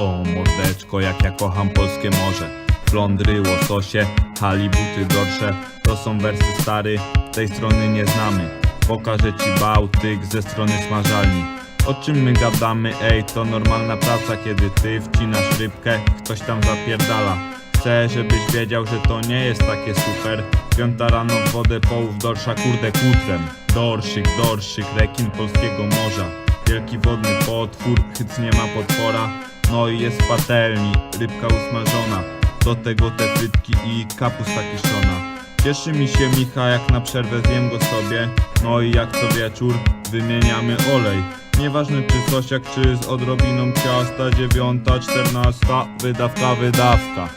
O mordeczko, jak ja kocham polskie morze. Flądry, łososie, halibuty, dorsze To są wersy stary, tej strony nie znamy. Pokażę ci Bałtyk ze strony smażalni. O czym my gadamy, ej, to normalna praca Kiedy ty wcinasz rybkę, ktoś tam zapierdala. Chcę, żebyś wiedział, że to nie jest takie super. Piąta rano w wodę połów dorsza, kurde kutrem. Dorszyk, dorszyk, rekin polskiego morza. Wielki wodny potwór, chyc nie ma potwora no i jest w patelni, rybka usmażona. Do tego te frytki i kapusta kiszona. Cieszy mi się Micha jak na przerwę zjem go sobie. No i jak co wieczór wymieniamy olej. Nieważne czy jak czy z odrobiną ciasta Dziewiąta, czternasta, wydawka, wydawka.